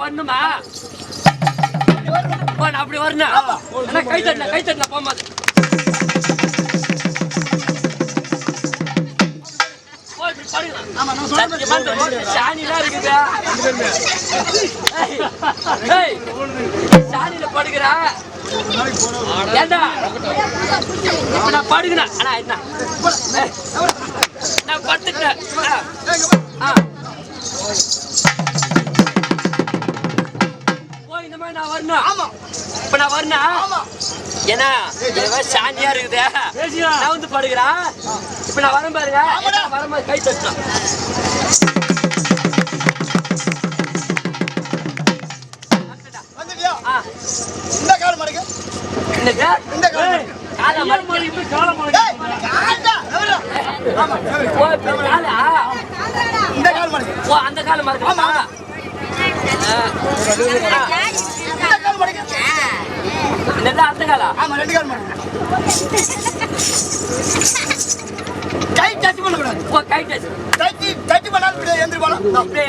வரணுமா? அப்படி வரணும். கை தட்டல கை தட்டல போகும்போது சத்தியமா இந்த ரோட்ல சாணிலாம் இருக்குதா? சாணியில படுக்கிறா. ஏண்டா? இப்ப நான் படுக்கிறேன். அண்ணா என்ன? நான் படுத்துக்கிறேன். ஓ, இந்த மாதிரி நான் வரணும். ஆமா. இப்ப நான் வரணும். ஆமா. ஏன்னா இதெல்லாம் சாணியா இருக்குது. நான் வந்து படுக்கிறேன் இப்ப நான் வரேன் பாருங்க. வரும்போது கை தட்டணும் இந்த கால் மடக்கு? இந்த கால்? காலை மடக்கி. ஆமா. காலா? இந்த கால் மடக்கு. ஓ, அந்த கால் மடக்கு அந்த காலா? ஆமா ரெண்டு கால் மடக்கு கை டச் பண்ண கூடாது ஓ, கை டச். டச் டச் எந்திரி போலாம். அப்படியே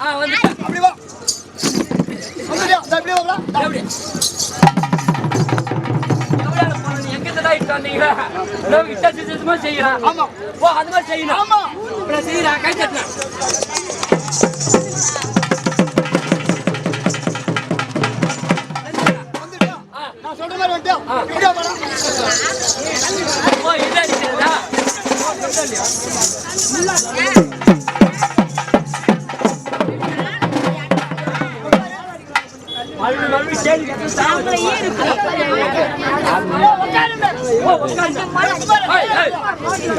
ஆ, வந்து. அப்படி வா. எங்க இருந்துடா இட்டு சிசமா செய்யறான். ஆமா. ஓ, அது மாதிரி செய்யணும். ஆமா. இப்ப நான் செய்யறேன், கை. நான் சொல்ற மாதிரி போலாம் ஓ, இது அடிக்கிறதா? மறுபடியும் மறுபடியும் சேரி கட்டு はい。はい